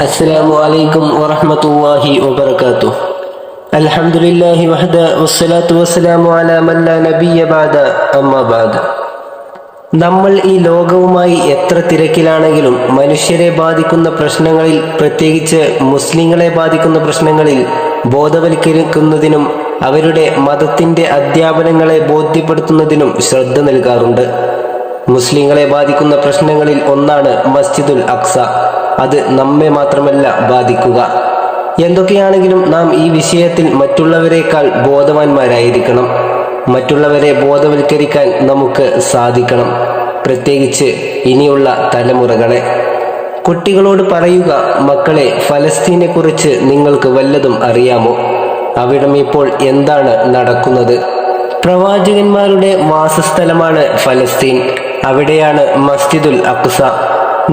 السلام عليكم ورحمة الله وبركاته الحمد لله وحده والصلاة والسلام على من لا نبي بعد أما بعد നമ്മൾ ഈ ലോകവുമായി എത്ര തിരക്കിലാണെങ്കിലും മനുഷ്യരെ ബാധിക്കുന്ന പ്രശ്നങ്ങളിൽ പ്രത്യേകിച്ച് മുസ്ലിങ്ങളെ ബാധിക്കുന്ന പ്രശ്നങ്ങളിൽ ബോധവൽക്കരിക്കുന്നതിനും അവരുടെ മതത്തിന്റെ അധ്യാപനങ്ങളെ ബോധ്യപ്പെടുത്തുന്നതിനും ശ്രദ്ധ നൽകാറുണ്ട് മുസ്ലിങ്ങളെ ബാധിക്കുന്ന പ്രശ്നങ്ങളിൽ ഒന്നാണ് മസ്ജിദുൽ അക്സ അത് നമ്മെ മാത്രമല്ല ബാധിക്കുക. എന്തൊക്കെയാണെങ്കിലും നാം ഈ വിഷയത്തിൽ മറ്റുള്ളവരെക്കാൾ ബോധവാന്മാരായിരിക്കണം. മറ്റുള്ളവരെ ബോധവൽക്കരിക്കാൻ നമുക്ക് സാധിക്കണം. പ്രത്യേകിച്ച് ഇനിയുള്ള തലമുറകളെ. കുട്ടികളോട് പറയുക മക്കളെ ഫലസ്തീനെ കുറിച്ച് നിങ്ങൾക്ക് വല്ലതും അറിയാമോ? അവിടം ഇപ്പോൾ എന്താണ് നടക്കുന്നത്? പ്രവാചകന്മാരുടെ വാസസ്ഥലമാണ് ഫലസ്തീൻ. അവിടെയാണ് മസ്ജിദുൽ അക്സ.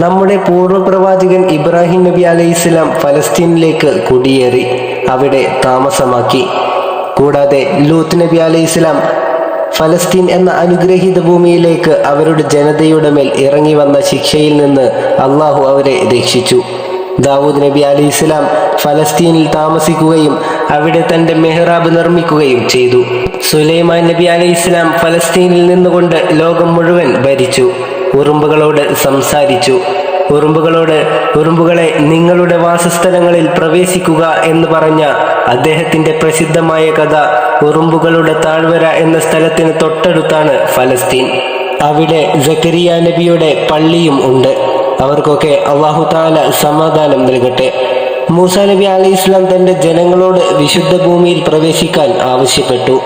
നമ്മുടെ പൂർവപ്രവാചകൻ ഇബ്രാഹിം നബി അലൈഹി ഇസ്ലാം ഫലസ്തീനിലേക്ക് കുടിയേറി അവിടെ താമസമാക്കി. കൂടാതെ ലൂത്ത് നബി അലൈഹി ഇസ്ലാം ഫലസ്തീൻ എന്ന അനുഗ്രഹീത ഭൂമിയിലേക്ക് അവരുടെ ജനതയുടെ മേൽ ഇറങ്ങി വന്ന ശിക്ഷയിൽ നിന്ന് അള്ളാഹു അവരെ രക്ഷിച്ചു. ദാവൂദ് നബി അലി ഇസ്ലാം ഫലസ്തീനിൽ താമസിക്കുകയും അവിടെ തന്റെ മെഹ്റാബ് നിർമ്മിക്കുകയും ചെയ്തു. സുലൈമാൻ നബി അലി ഇസ്ലാം ഫലസ്തീനിൽ നിന്നുകൊണ്ട് ലോകം മുഴുവൻ ഭരിച്ചു. ഉറുമ്പുകളോട് സംസാരിച്ചു. ഉറുമ്പുകളോട് ഉറുമ്പുകളെ നിങ്ങളുടെ വാസസ്ഥലങ്ങളിൽ പ്രവേശിക്കുക എന്ന് പറഞ്ഞ അദ്ദേഹത്തിന്റെ പ്രസിദ്ധമായ കഥ ഉറുമ്പുകളുടെ താഴ്വര എന്ന സ്ഥലത്തിന് തൊട്ടടുത്താണ് ഫലസ്തീൻ. അവിടെ ജക്കരിയ നബിയുടെ പള്ളിയും ഉണ്ട്. അവർക്കൊക്കെ അള്ളാഹു താല സമാധാനം നൽകട്ടെ. മൂസ നബി അലി ഇസ്ലാം തന്റെ ജനങ്ങളോട് വിശുദ്ധ ഭൂമിയിൽ പ്രവേശിക്കാൻ ആവശ്യപ്പെട്ടു.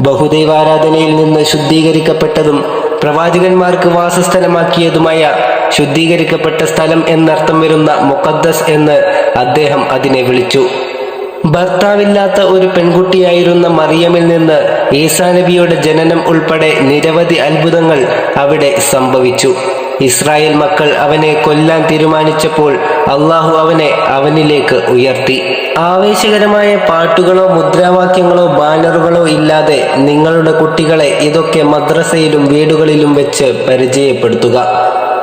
ബഹുദൈവാരാധനയിൽ നിന്ന് ശുദ്ധീകരിക്കപ്പെട്ടതും പ്രവാചകന്മാർക്ക് വാസസ്ഥലമാക്കിയതുമായ ശുദ്ധീകരിക്കപ്പെട്ട സ്ഥലം എന്നർത്ഥം വരുന്ന മുഖദ്ദസ് എന്ന് അദ്ദേഹം അതിനെ വിളിച്ചു. ഭർത്താവില്ലാത്ത ഒരു പെൺകുട്ടിയായിരുന്ന മറിയമിൽ നിന്ന് ഈസാ നബിയുടെ ജനനം ഉൾപ്പെടെ നിരവധി അത്ഭുതങ്ങൾ അവിടെ സംഭവിച്ചു. ഇസ്രായേൽ മക്കൾ അവനെ കൊല്ലാൻ തീരുമാനിച്ചപ്പോൾ അള്ളാഹു അവനെ അവനിലേക്ക് ഉയർത്തി. ആവേശകരമായ പാട്ടുകളോ മുദ്രാവാക്യങ്ങളോ ബാനറുകളോ ഇല്ലാതെ നിങ്ങളുടെ കുട്ടികളെ ഇതൊക്കെ മദ്രസയിലും വീടുകളിലും വെച്ച് പരിചയപ്പെടുത്തുക.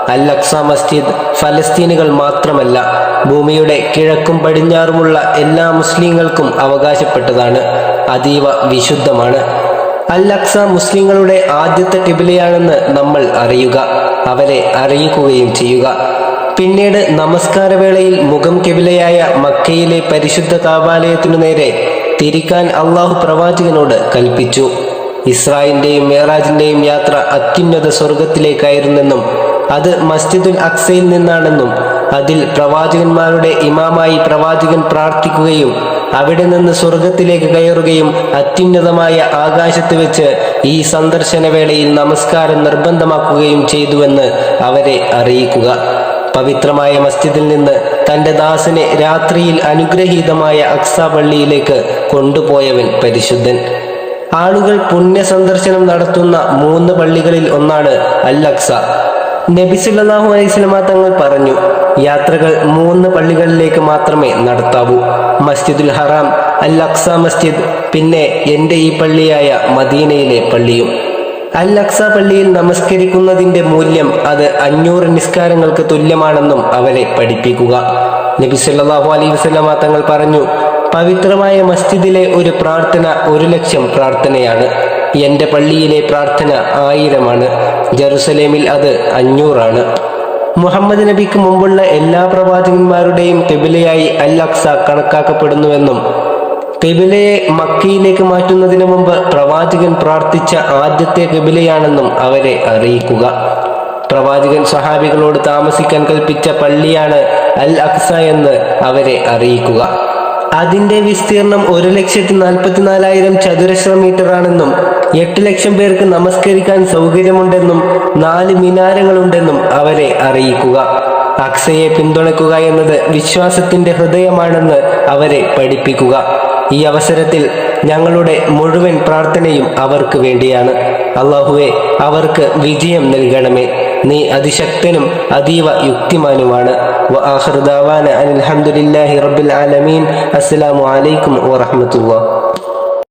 അൽ അക്സ മസ്ജിദ് ഫലസ്തീനുകൾ മാത്രമല്ല ഭൂമിയുടെ കിഴക്കും പടിഞ്ഞാറുമുള്ള എല്ലാ മുസ്ലിങ്ങൾക്കും അവകാശപ്പെട്ടതാണ്. അതീവ വിശുദ്ധമാണ്. അൽ അക്സ മുസ്ലിങ്ങളുടെ ആദ്യത്തെ കിബിലയാണെന്ന് നമ്മൾ അറിയുക അവരെ അറിയിക്കുകയും ചെയ്യുക. പിന്നീട് നമസ്കാരവേളയിൽ മുഖം കിബിലയായ മക്കയിലെ പരിശുദ്ധ കാബാലയത്തിനു നേരെ തിരിക്കാൻ അള്ളാഹു പ്രവാചകനോട് കൽപ്പിച്ചു. ഇസ്രായിന്റെയും മേറാജിന്റെയും യാത്ര അത്യുന്നത സ്വർഗത്തിലേക്കായിരുന്നെന്നും അത് മസ്ജിദുൽ അക്സയിൽ നിന്നാണെന്നും അതിൽ പ്രവാചകന്മാരുടെ ഇമാമായി പ്രവാചകൻ പ്രാർത്ഥിക്കുകയും അവിടെ നിന്ന് സ്വർഗത്തിലേക്ക് കയറുകയും അത്യുന്നതമായ ആകാശത്ത് വെച്ച് ഈ സന്ദർശന വേളയിൽ നമസ്കാരം നിർബന്ധമാക്കുകയും ചെയ്തുവെന്ന് അവരെ അറിയിക്കുക. പവിത്രമായ മസ്ജിദിൽ നിന്ന് തന്റെ ദാസനെ രാത്രിയിൽ അനുഗ്രഹീതമായ അക്സ പള്ളിയിലേക്ക് കൊണ്ടുപോയവൻ പരിശുദ്ധൻ. ആളുകൾ പുണ്യ സന്ദർശനം നടത്തുന്ന മൂന്ന് പള്ളികളിൽ ഒന്നാണ് അൽ അക്സ. നബിസുല്ലാഹു അലൈഹി തങ്ങൾ പറഞ്ഞു യാത്രകൾ മൂന്ന് പള്ളികളിലേക്ക് മാത്രമേ നടത്താവൂ. മസ്ജിദുൽ ഹറാം അൽ അക്സ മസ്ജിദ് പിന്നെ എന്റെ ഈ പള്ളിയായ മദീനയിലെ പള്ളിയും. അൽ അക്സ പള്ളിയിൽ നമസ്കരിക്കുന്നതിന്റെ മൂല്യം അത് അഞ്ഞൂറ് നിസ്കാരങ്ങൾക്ക് തുല്യമാണെന്നും അവരെ പഠിപ്പിക്കുക. നബി സല്ലാഹു അലൈഹി വസല്ലമ തങ്ങൾ പറഞ്ഞു പവിത്രമായ മസ്ജിദിലെ ഒരു പ്രാർത്ഥന ഒരു ലക്ഷം പ്രാർത്ഥനയാണ്. എന്റെ പള്ളിയിലെ പ്രാർത്ഥന ആയിരമാണ്. ജെറുസലേമിൽ അത് അഞ്ഞൂറാണ്. മുഹമ്മദ് നബിക്ക് മുമ്പുള്ള എല്ലാ പ്രവാചകന്മാരുടെയും കിബിലയായി അൽ അക്സ കണക്കാക്കപ്പെടുന്നുവെന്നും കിബിലയെ മക്കയിലേക്ക് മാറ്റുന്നതിന് മുമ്പ് പ്രവാചകൻ പ്രാർത്ഥിച്ച ആദ്യത്തെ കിബിലയാണെന്നും അവരെ അറിയിക്കുക. പ്രവാചകൻ സഹാബികളോട് താമസിക്കാൻ കൽപ്പിച്ച പള്ളിയാണ് അൽ അക്സ എന്ന് അവരെ അറിയിക്കുക. അതിന്റെ വിസ്തീർണം ഒരു ലക്ഷത്തി നാൽപ്പത്തിനാലായിരം ചതുരശ്ര മീറ്റർ ആണെന്നും എട്ട് ലക്ഷം പേർക്ക് നമസ്കരിക്കാൻ സൗകര്യമുണ്ടെന്നും നാല് മിനാരങ്ങളുണ്ടെന്നും അവരെ അറിയിക്കുക. അക്സയെ പിന്തുണയ്ക്കുക എന്നത് വിശ്വാസത്തിന്റെ ഹൃദയമാണെന്ന് അവരെ പഠിപ്പിക്കുക. ഈ അവസരത്തിൽ ഞങ്ങളുടെ മുഴുവൻ പ്രാർത്ഥനയും അവർക്ക് വേണ്ടിയാണ്. അള്ളാഹുവെ അവർക്ക് വിജയം നൽകണമേ. നീ അതിശക്തനും അതീവ യുക്തിമാനുമാണ്. വ ദഅവാന അനിൽ ഹംദുലില്ലാഹി റബ്ബിൽ ആലമീൻ. അസ്സലാമു അലൈക്കും വറഹ്മത്തുള്ളാഹി.